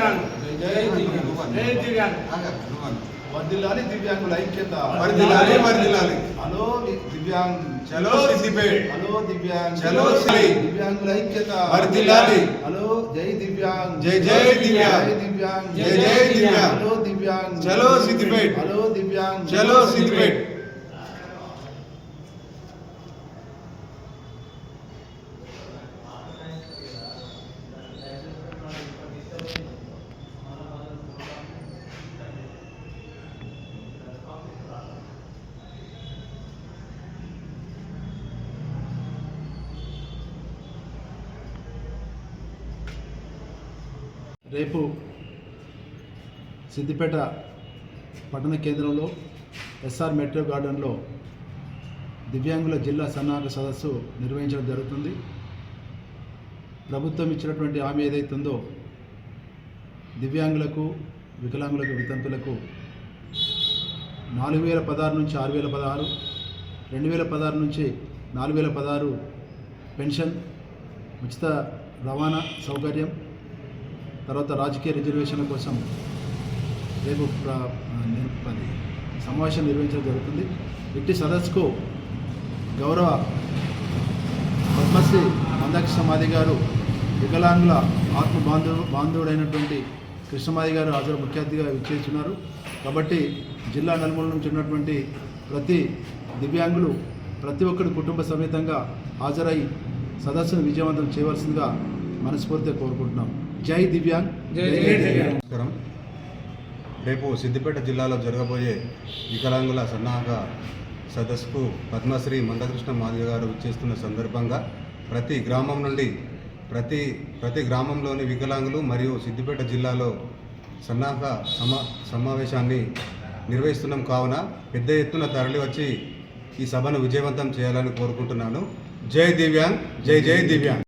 దివ్యాంగ్ జై దివ్యాంగ్. వర్దిల్లాలి దివ్యాంగుల ఐక్యత వర్ధిల్లాలి, వర్ధిల్లాలి. హలో ది- దివ్యాంగ్ చలో సిద్దిపేట్ హలో దివ్యాంగ్ చలో శ్రీ. దివ్యాంగుల ఐక్యత వర్ధిల్లాలి. హలో జై దివ్యాంగ్ జై జై దివ్యాంగ్. దివ్యాంగ్ జై జై దివ్యాంగ్. హలో దివ్యాంగ్ చలో సిద్దిపేట్. హలో దివ్యాంగ్ చలో సిద్దిపేట్ రేపు సిద్దిపేట పట్టణ కేంద్రంలో ఎస్ఆర్ మెట్రో గార్డెన్లో దివ్యాంగుల జిల్లా సన్నాహక సదస్సు నిర్వహించడం జరుగుతుంది. ప్రభుత్వం ఇచ్చినటువంటి హామీ ఏదైతుందో దివ్యాంగులకు వికలాంగులకు వితంతులకు నాలుగు వేల పదహారు నుంచి ఆరు వేల పదహారు రెండు వేల పదహారు నుంచి నాలుగు వేల పదహారు పెన్షన్ ఉచిత రవాణా సౌకర్యం తర్వాత రాజకీయ రిజర్వేషన్ల కోసం రేపు అది సమావేశం నిర్వహించడం జరుగుతుంది. ఇట్టి సదస్సుకు గౌరవ పద్మశ్రీ సమాధి గారు వికలాంగుల ఆత్మ బాంధవు బాంధవుడైనటువంటి కృష్ణమాది గారు హాజరు ముఖ్య అతిథిగా విచ్చేస్తున్నారు. కాబట్టి జిల్లా నలుమూల నుంచి ఉన్నటువంటి ప్రతి దివ్యాంగులు ప్రతి ఒక్కరి కుటుంబ సమేతంగా హాజరై సదస్సును విజయవంతం చేయవలసిందిగా మనస్ఫూర్తిగా కోరుకుంటున్నాం. జై దివ్యాంగ్. జై జై దివ్యాంగ్. నమస్కారం. రేపు సిద్దిపేట జిల్లాలో జరగబోయే వికలాంగుల సన్నాహక సదస్సుకు పద్మశ్రీ మందకృష్ణ మాదిగ గారు చేస్తున్న సందర్భంగా ప్రతి గ్రామం నుండి ప్రతి ప్రతి గ్రామంలోని వికలాంగులు మరియు సిద్దిపేట జిల్లాలో సన్నాహక సమా సమావేశాన్ని నిర్వహిస్తున్నాం. కావున పెద్ద ఎత్తున తరలి వచ్చి ఈ సభను విజయవంతం చేయాలని కోరుకుంటున్నాను. జై దివ్యాంగ్. జై జై దివ్యాంగ్.